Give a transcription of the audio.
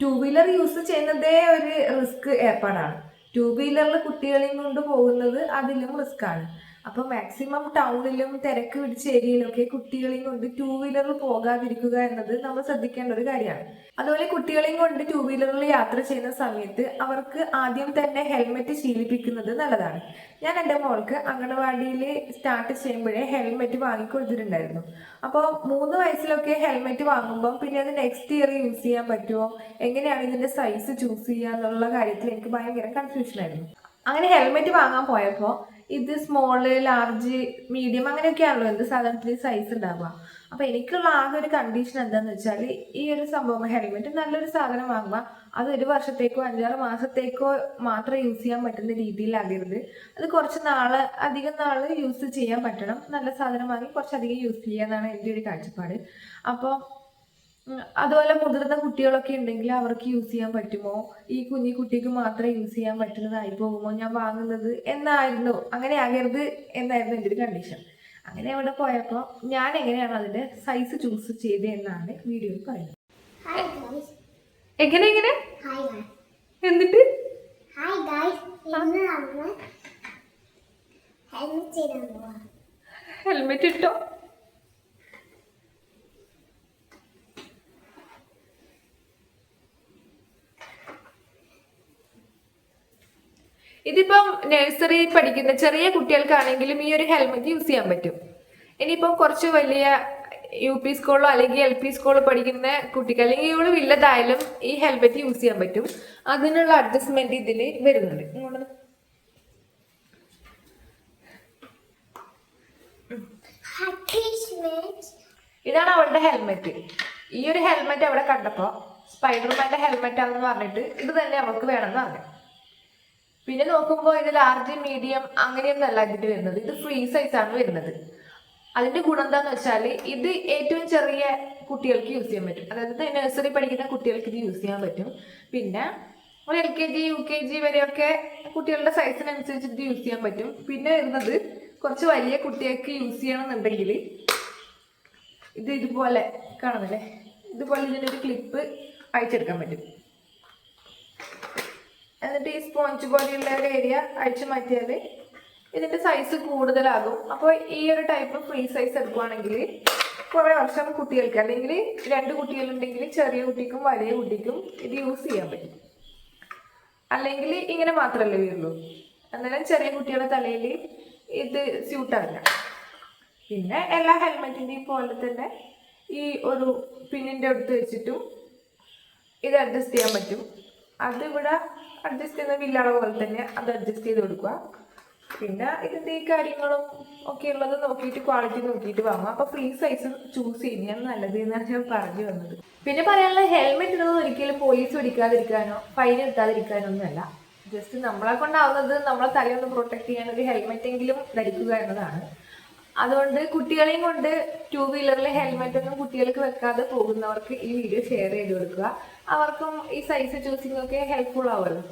Two wheeler use ചെയ്യുന്നതേ ഒരു risk ഏർപ്പാടാണ്. Two വീലറിൽ കുട്ടികളെയും കൊണ്ട് പോകുന്നത് അതിലും റിസ്ക് ആണ് അപ്പോൾ മാക്സിമം ടൗണിലും തിരക്ക് പിടിച്ച ഏരിയയിലൊക്കെ കുട്ടികളെയും കൊണ്ട് ടൂ വീലറിൽ പോകാതിരിക്കുക എന്നത് നമ്മൾ ശ്രദ്ധിക്കേണ്ട ഒരു കാര്യമാണ്. അതുപോലെ കുട്ടികളെയും കൊണ്ട് ടൂ വീലറിൽ യാത്ര ചെയ്യുന്ന സമയത്ത് അവർക്ക് ആദ്യം തന്നെ ഹെൽമെറ്റ് ശീലിപ്പിക്കുന്നത് നല്ലതാണ്. ഞാൻ എന്റെ മോൾക്ക് അംഗനവാടിയിൽ സ്റ്റാർട്ട് ചെയ്യുമ്പോഴേ ഹെൽമെറ്റ് വാങ്ങിക്കൊടുത്തിട്ടുണ്ടായിരുന്നു. അപ്പോൾ മൂന്ന് വയസ്സിലൊക്കെ ഹെൽമെറ്റ് വാങ്ങുമ്പോൾ പിന്നെ അത് നെക്സ്റ്റ് ഇയർ യൂസ് ചെയ്യാൻ പറ്റുമോ? എങ്ങനെയാണ് ഇതിന്റെ സൈസ് ചൂസ് ചെയ്യുക എന്നുള്ള കാര്യത്തിൽ എനിക്ക് ഭയങ്കര കൺഫ്യൂഷനായിരുന്നു അങ്ങനെ ഹെൽമെറ്റ് വാങ്ങാൻ പോയപ്പോൾ ഇത് സ്മോൾ ലാർജ് മീഡിയം അങ്ങനെയൊക്കെയാണല്ലോ. എന്ത് സാധനത്തിന് സൈസ് ഉണ്ടാവുക. അപ്പോൾ എനിക്കുള്ള ആകെ ഒരു കണ്ടീഷൻ എന്താണെന്ന് വെച്ചാൽ ഈ ഒരു സംഭവം ഹെൽമെറ്റ് നല്ലൊരു സാധനം വാങ്ങുക. അത് ഒരു വർഷത്തേക്കോ അഞ്ചാറ് മാസത്തേക്കോ മാത്രം യൂസ് ചെയ്യാൻ പറ്റുന്ന രീതിയിലാകരുത്. അത് കുറച്ച് നാൾ അധികം നാൾ യൂസ് ചെയ്യാൻ പറ്റണം. നല്ല സാധനം വാങ്ങി കുറച്ചധികം യൂസ് ചെയ്യാന്നാണ് എന്റെ ഒരു കാഴ്ചപ്പാട്. അപ്പോൾ അതുപോലെ മുതിർന്ന കുട്ടികളൊക്കെ ഉണ്ടെങ്കിൽ അവർക്ക് യൂസ് ചെയ്യാൻ പറ്റുമോ? ഈ കുഞ്ഞു കുട്ടിക്ക് മാത്രം യൂസ് ചെയ്യാൻ പറ്റുന്നതായി പോകുമോ? ഞാൻ വാങ്ങുന്നത് എന്നായിരുന്നു. അങ്ങനെ ആകരുത് എന്നായിരുന്നു എന്റെ ഒരു കണ്ടീഷൻ അങ്ങനെ അവിടെ പോയപ്പോൾ ഞാൻ എങ്ങനെയാണ് അതിന്റെ സൈസ് ചൂസ് ചെയ്തത് എന്നാണ് വീഡിയോയിൽ പറയുന്നത്. എങ്ങനെ എങ്ങനെ? എന്നിട്ട്? ഹെൽമെറ്റ് ഇട്ടോ? ഇതിപ്പം നഴ്സറി പഠിക്കുന്ന ചെറിയ കുട്ടികൾക്കാണെങ്കിലും ഈ ഒരു ഹെൽമെറ്റ് യൂസ് ചെയ്യാൻ പറ്റും. ഇനിയിപ്പം കുറച്ച് വലിയ യു പി സ്കൂളിലോ അല്ലെങ്കിൽ എൽ പി സ്കൂളോ പഠിക്കുന്ന കുട്ടിക്ക് അല്ലെങ്കിൽ ഇവൾ വലുതായാലും ഈ ഹെൽമെറ്റ് യൂസ് ചെയ്യാൻ പറ്റും. അതിനുള്ള അഡ്ജസ്റ്റ്മെന്റ് ഇതിൽ വരുന്നുണ്ട്. ഇങ്ങോട്ട് ഇതാണ് അവളുടെ ഹെൽമെറ്റ് ഈ ഒരു ഹെൽമെറ്റ് അവിടെ കണ്ടപ്പോ സ്പൈഡർമാന്റെ ഹെൽമെറ്റ് ആണെന്ന് പറഞ്ഞിട്ട് ഇത് തന്നെ അവൾക്ക് വേണമെന്ന് പറഞ്ഞു. പിന്നെ നോക്കുമ്പോൾ ഇത് ലാർജ് മീഡിയം അങ്ങനെയൊന്നല്ല ഇതിൽ വരുന്നത്. ഇത് ഫ്രീ സൈസ് ആണ് വരുന്നത്. അതിന്റെ ഗുണം എന്താന്ന് വെച്ചാൽ ഇത് ഏറ്റവും ചെറിയ കുട്ടികൾക്ക് യൂസ് ചെയ്യാൻ പറ്റും. അതായത് നഴ്സറി പഠിക്കുന്ന കുട്ടികൾക്ക് ഇത് യൂസ് ചെയ്യാൻ പറ്റും. പിന്നെ ഒരു L K G U K G വരെയൊക്കെ കുട്ടികളുടെ സൈസിനനുസരിച്ച് ഇത് യൂസ് ചെയ്യാൻ പറ്റും. പിന്നെ വരുന്നത് കുറച്ച് വലിയ കുട്ടികൾക്ക് യൂസ് ചെയ്യണമെന്നുണ്ടെങ്കിൽ ഇത് ഇതുപോലെ കാണുന്നില്ലേ ഇതുപോലെ ഇതിനൊരു ക്ലിപ്പ് അയച്ചെടുക്കാൻ പറ്റും. എന്നിട്ട് ഈ സ്പോഞ്ച് പോലെയുള്ള ഒരു ഏരിയ അഴിച്ചു മാറ്റിയാൽ ഇതിന്റെ സൈസ് കൂടുതലാകും. അപ്പോൾ ഈ ഒരു ടൈപ്പ് ഫ്രീ സൈസ് എടുക്കുവാണെങ്കിൽ കുറേ വർഷം കുട്ടികൾക്ക് അല്ലെങ്കിൽ രണ്ട് കുട്ടികളുണ്ടെങ്കിൽ ചെറിയ കുട്ടിക്കും വലിയ കുട്ടിക്കും ഇത് യൂസ് ചെയ്യാൻ പറ്റും. അല്ലെങ്കിൽ ഇങ്ങനെ മാത്രമല്ലേ വരുള്ളൂ. അന്നേരം ചെറിയ കുട്ടികളുടെ തലയിൽ ഇത് സ്യൂട്ടാവില്ല പിന്നെ എല്ലാ ഹെൽമെറ്റിന്റെയും പോലെ തന്നെ ഈ ഒരു പിന്നിന്റെ അടുത്ത് വെച്ചിട്ടും ഇത് അഡ്ജസ്റ്റ് ചെയ്യാൻ പറ്റും. അത് ഇവിടെ അഡ്ജസ്റ്റ് ചെയ്യുന്ന വില്ലള പോലെ തന്നെ അത് അഡ്ജസ്റ്റ് ചെയ്ത് കൊടുക്കുക. പിന്നെ ഇതിന്റെ ഈ കാര്യങ്ങളും ഒക്കെ ഉള്ളത് നോക്കിയിട്ട് ക്വാളിറ്റി നോക്കിയിട്ട് വാങ്ങുക. അപ്പോൾ ഫ്രീ സൈസ് ചൂസ് ചെയ്യുന്നതാണ് നല്ലത് എന്നാണ് ഞാൻ പറഞ്ഞു വന്നത്. പിന്നെ പറയാനുള്ള ഹെൽമെറ്റ് ഇടുന്നത് ഒരിക്കലും പോലീസ് പിടിക്കാതിരിക്കാനോ ഫൈൻ എടുക്കാതിരിക്കാനോ ഒന്നുമല്ല ജസ്റ്റ് നമ്മളെ കൊണ്ടാവുന്നത് നമ്മളെ തലയൊന്ന് പ്രൊട്ടക്ട് ചെയ്യാൻ ഒരു ഹെൽമെറ്റ് എങ്കിലും ധരിക്കുക എന്നതാണ്. അതുകൊണ്ട് കുട്ടികളെയും കൊണ്ട് ടൂ വീലറിൽ ഹെൽമെറ്റ് ഒന്നും കുട്ടികൾക്ക് വെക്കാതെ പോകുന്നവർക്ക് ഈ വീഡിയോ ഷെയർ ചെയ്ത് കൊടുക്കുക. അവർക്കും ഈ സൈസ് ചൂസിംഗ് ഒക്കെ ഹെൽപ്ഫുൾ ആവുമല്ലോ.